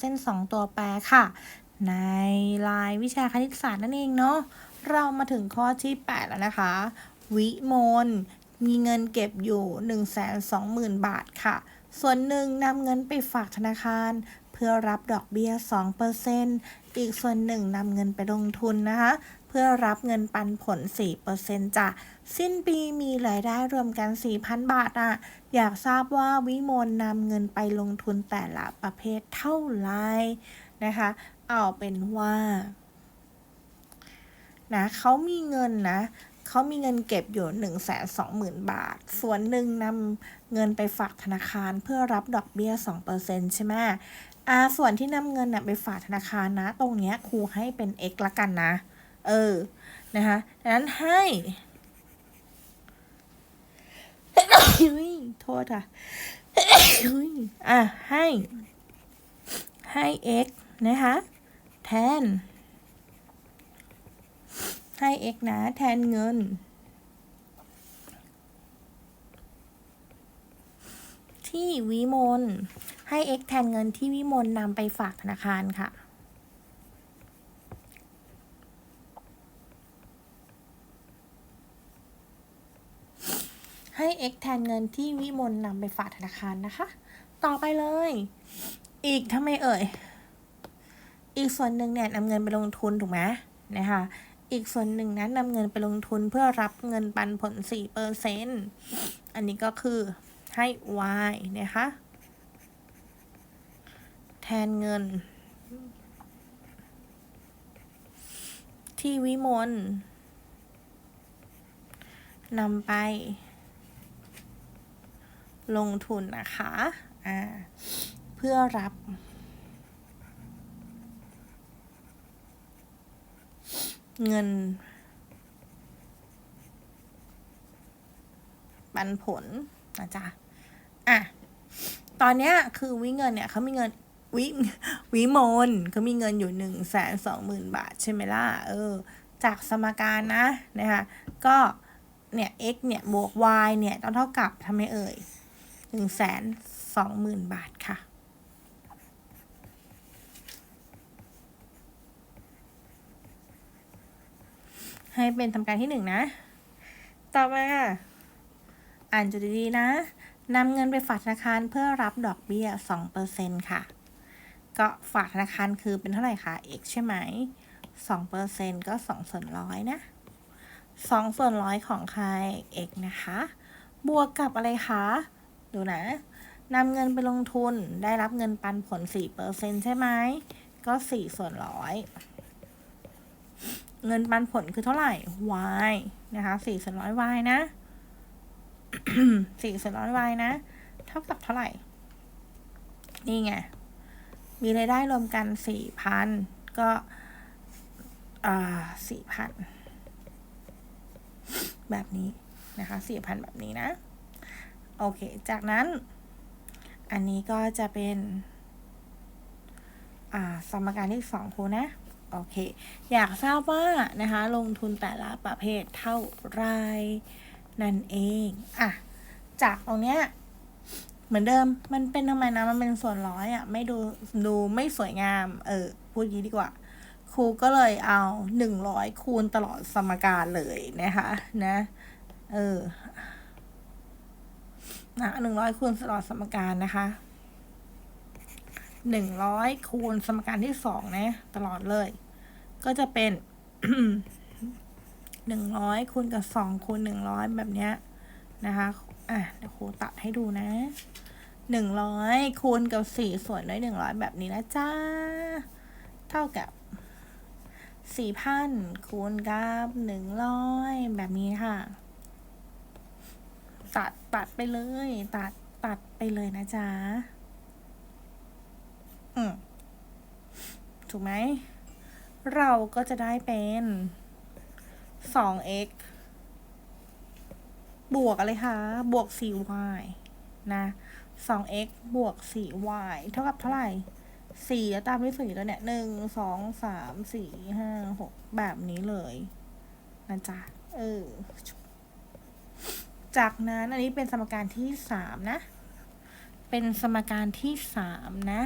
เส้น 2 ตัวแปรค่ะ ในรายวิชาคณิตศาสตร์นั่นเองเนาะเรามาถึงข้อที่ 8 แล้วนะคะ วิมลมีเงินเก็บอยู่ 120,000 บาทค่ะ ส่วนหนึ่งนำเงินไปฝากธนาคาร เพื่อรับดอกเบี้ย 2%อีกส่วนหนึ่งนำเงินไปลงทุนนะคะ เพื่อรับเงินปันผล 4%จ้ะ สิ้นปีมีรายได้รวมกัน 4,000 บาทอะอยากทราบว่าวิมลนำเงินไปลงทุนแต่ละประเภทเท่าไหร่นะคะ เอาเป็นว่านะเขามีเงินนะเขามีเงินเก็บอยู่1 2 0 0 0 0บาท ส่วนหนึ่งนำเงินไปฝากธนาคารเพื่อรับดอกเบี้ย 2%ใช่ไหมอ่าส่วนที่นำเงินน่ะไปฝากธนาคารนะ ตรงเนี้ยครูให้เป็น x ละกันนะ เออ นะคะดังนั้นให้โทษค่ะอะ ให้ ให้ x นะคะ แทน ให้ x นะ แทนเงิน ที่วิมลให้ x แทนเงินที่วิมลนำไปฝากธนาคารค่ะ ให้ x แทนเงินที่วิมลนำไปฝากธนาคารนะคะ ต่อไปเลย อีกทำไมเอ่ย อีกส่วนหนึ่งเนี่ยนำเงินไปลงทุนถูกไหมนะคะ อีกส่วนหนึ่งนั้นนำเงินไปลงทุนเพื่อรับเงินปันผล4%อันนี้ก็คือให้ y นะคะ แทนเงิน ที่วิมลนำไป ลงทุนนะคะอ่าเพื่อรับเงิน ปันผลนะจ๊ะ อะ ตอนเนี้ยคือวิเงินเนี่ยเขามีเงินวิวิมลเขามีเงินอยู่หนึ่งแสนสองหมื่นบาท ใช่ไหมล่ะ เออ จากสมการนะ นะคะ ก็ เนี่ย x เนี่ย บวก y เนี่ย ต้องเท่ากับทำไมเอ่ย หนึ่งแสนสองหมื่นบาทค่ะ ให้เป็นทำการที่หนึ่งนะ ต่อมา อ่านจุดดีๆนะนำเงินไปฝากธนาคารเพื่อรับดอกเบี้ย 2%ค่ะ ก็ฝากธนาคารคือเป็นเท่าไหร่คะ x ใช่ไหม 2%ก็ 2 ส่วนร้อยนะ 2 ส่วนร้อยของใคร x นะคะ บวกกับอะไรคะ ดูนะนำเงินไปลงทุนได้รับเงินปันผล 4%ใช่ไหม ก็ 4 ส่วนร้อย เงินปันผลคือเท่าไหร่ y นะคะ4ส่วนร้อย y นะ4ส่วนร้อย y นะ เท่ากับเท่าไหร่ นี่ไง มีรายได้รวมกัน 4,000 ก็ อ่า 4,000 แบบนี้นะคะ 4,000 แบบนี้นะ โอเค จากนั้น อันนี้ก็จะเป็น อ่า สมการที่สองครูนะ โอเค อยากทราบว่านะคะ ลงทุนแต่ละประเภทเท่าไรนั่นเอง อะ จากตรงเนี้ยเหมือนเดิม มันเป็นทำไมนะ มันเป็นส่วนร้อยอะ ไม่ดู ดูไม่สวยงาม เออ พูดงี้ดีกว่า ครูก็เลยเอาหนึ่งร้อยคูณตลอดสมการเลยนะคะ นะ เออ นะหนึ่งร้อยคูณตลอดสมการนะคะหนึ่งร้อยคูณสมการที่สองนะ ตลอดเลย ก็จะเป็นหนึ่งร้อยคูณกับสองคูณหนึ่งร้อยแบบเนี้ยนะคะอะเดี๋ยวครูตัดให้ดูนะหนึ่งร้อยคูณกับสี่ส่วนด้วยหนึ่งร้อยแบบนี้นะจ้า เท่ากับสี่พันคูณกับหนึ่งร้อยแบบนี้ค่ะ ตัดตัดไปเลย ตัดตัดไปเลยนะจ๊ะ อืมถูกไหม เราก็จะได้เป็นสอง x บวกอะไรคะ บวก 4y นะสอง x บวก 4y เท่ากับเท่าไหร่สี่แล้วตามด้วยสี่แล้วเนี่ยหนึ่งสองสามสี่ห้าหกแบบนี้เลยนะจ๊ะ เออ จากนั้นอันนี้เป็นสมการที่สามนะ เป็นสมการที่สามนะ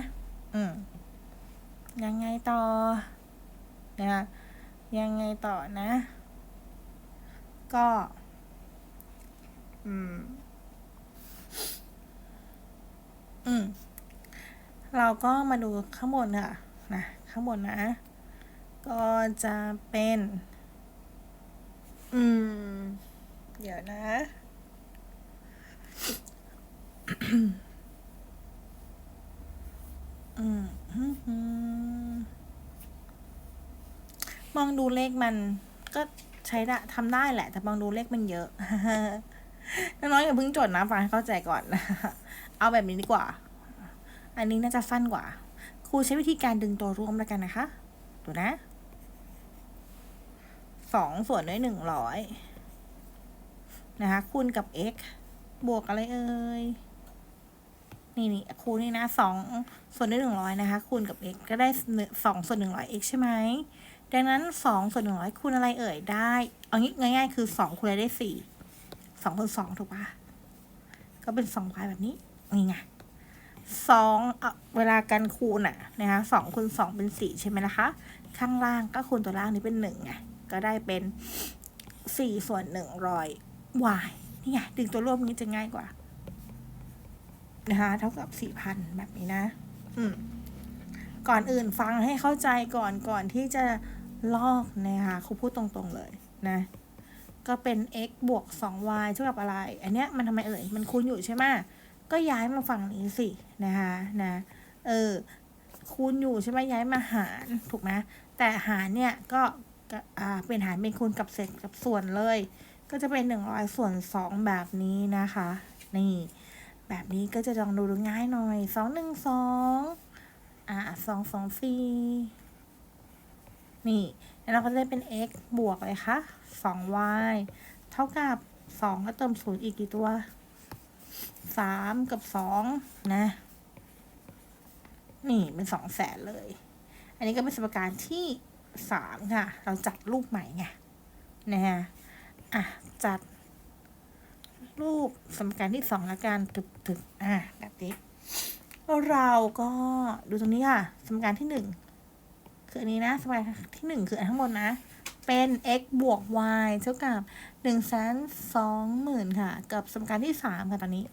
อืม ยังไงต่อ นะคะยังไงต่อนะ ก็ อืม อืม เราก็มาดูข้างบนค่ะ นะ ข้างบนนะ ก็จะเป็น อืม เดี๋ยวนะ มองดูเลขมันก็ใช้ได้ทำได้แหละ แต่มองดูเลขมันเยอะน้องๆอย่าเพิ่งจดนะฟังให้เข้าใจก่อน เอาแบบนี้ดีกว่า อันนี้น่าจะสั้นกว่า ครูใช้วิธีการดึงตัวร่วมแล้วกันนะคะ ดูนะ สองส่วนด้วยหนึ่งร้อยนะคะ คูณกับ x บวกอะไรเอ่ย นี่นี่คูณนี่นะสองส่วนด้วยหนึ่งร้อยนะคะ คูณกับ x ก็ได้สองส่วนหนึ่งร้อย x ใช่ไหมดังนั้นสองส่วนหนึ่งร้อยคูณอะไรเอ่ยได้ เอางี้ง่าย ๆ คือสองคูณอะไรได้สี่สองคูณสองถูกปะก็เป็นสองพายแบบนี้นี่ไงสองเวลาการคูณอะนะคะสองคูณสองเป็นสี่ใช่ไหมล่ะคะ ข้างล่างก็คูณตัวล่างนี้เป็นหนึ่งไงก็ได้เป็นสี่ส่วนหนึ่งร้อย y นี่ไงดึงตัวร่วมนี้จะง่ายกว่า นะคะเท่ากับสี่พันแบบนี้นะ อืมก่อนอื่นฟังให้เข้าใจก่อนก่อนที่จะลอกนะคะครูพูดตรงๆเลยนะ ก็เป็น x บวก 2y เท่ากับอะไร อันเนี้ยมันทำไมเอ่ย มันคูณอยู่ใช่ไหมก็ย้ายมาฝั่งนี้สินะคะนะ เออ คูณอยู่ใช่ไหมย้ายมาหารถูกไหมแต่หารเนี่ยก็อ่าเป็นหารเป็นคูณกับเศษกับส่วนเลย ก็จะเป็นหนึ่งร้อยส่วนสองแบบนี้นะคะ นี่ แบบนี้ก็จะลองดูง่ายหน่อยสองหนึ่งสองอ่าสองสองสี่นี่ แล้วเราก็จะได้เป็น x บวกเลยคะสอง y เท่ากับสองก็เติมศูนย์อีกกี่ตัวสามกับสองนะ นี่เป็นสองแสนเลย อันนี้ก็เป็นสมการที่สามค่ะ เราจัดรูปใหม่ไงนะฮะอะ จัด รูปสมการที่สองละกันถึกถึกอะแบบนี้เราก็ดูตรงนี้ค่ะ สมการที่หนึ่งคืออันนี้นะ สมการที่หนึ่งคืออันข้างบนนะ เป็น x บวก y เท่ากับหนึ่งแสนสองหมื่นค่ะ กับสมการที่สามค่ะตอนนี้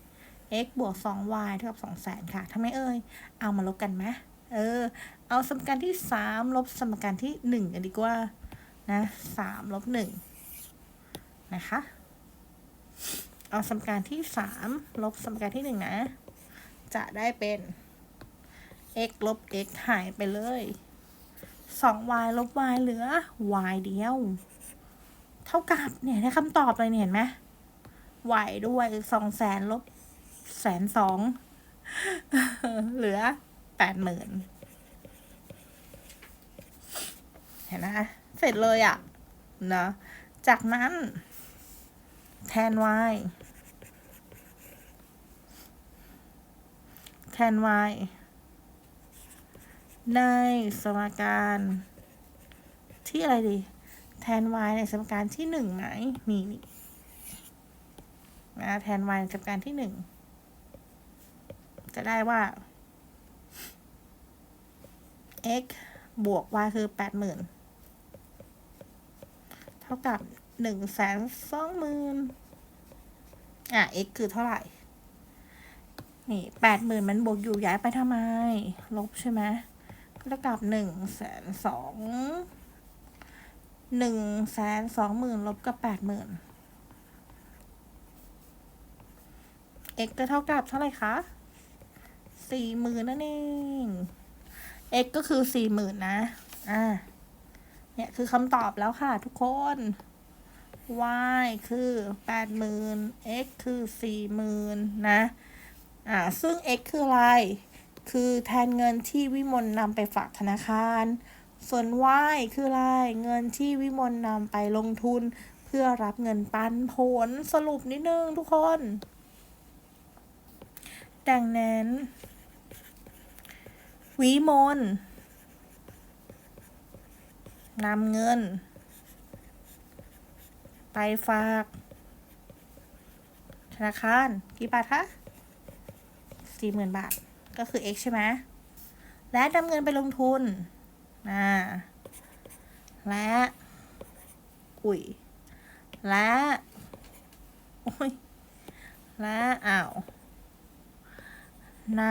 x บวก 2y เท่ากับ2 0 0 0 0 0ค่ะทำไมเอ่ย เอามาลบกันไหมเออ เอาสมการที่ 3 ลบสมการที่1กันดีกว่า นะ3ลบ1นะคะ เอาสมการที่3ลบสมการที่1นะ จะได้เป็น x ลบ x หายไปเลย 2y ลบ y เหลือ y เดียว เท่ากับเนี่ยได้คำตอบเลยเนี่ยเห็นไหม y ด้วยสองแสนลบแสนสองเหลือแปดหมื่นเห็นไหมเสร็จเลยอะ่ะนะจากนั้นแทน y แทน y ในสมการที่อะไรดี แทน y ในสมการที่หนึ่งไหมนี่นะแทน y ในสมการที่หนึ่งจะได้ว่า x บวก y คือแปดหมื่นเท่ากับหนึ่งแสนสองหมื่นอะ x คือเท่าไหร่ นี่แปดหมื่นมันบวกอยู่ย้ายไปทำไม ลบใช่ไหมก็เท่ากับหนึ่งแสนสองหนึ่งแสนสองหมื่นลบกับแปดหมื่น x ก็เท่ากับเท่าไหร่คะสี่หมื่นนั่นเอง x ก็คือสี่หมื่นนะ อ่า เนี่ยคือคำตอบแล้วค่ะทุกคน y คือแปดหมื่น x คือสี่หมื่นนะ อ่าซึ่ง x คืออะไร คือแทนเงินที่วิมลนำไปฝากธนาคาร ส่วน y คืออะไร เงินที่วิมลนำไปลงทุน เพื่อรับเงินปันผลสรุปนิดนึงทุกคน ดังนั้น วิมลนำเงิน ไปฝาก ธนาคาร กี่บาทคะ สี่หมื่นบาท ก็คือ x ใช่ไหมและนำเงินไปลงทุนนะและอุ้ยและโอ้ยและอ้าวน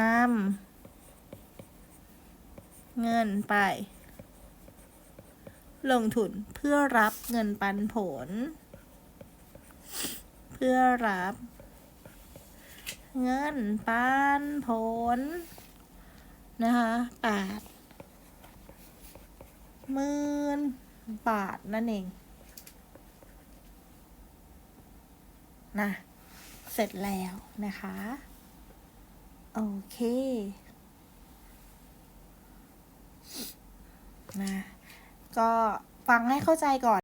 ำเงินไป ลงทุนเพื่อรับเงินปันผล เพื่อรับ เงินปันผล นะคะแปดหมื่นบาทนั่นเองนะเสร็จแล้วนะคะ โอเคนะก็ฟังให้เข้าใจก่อน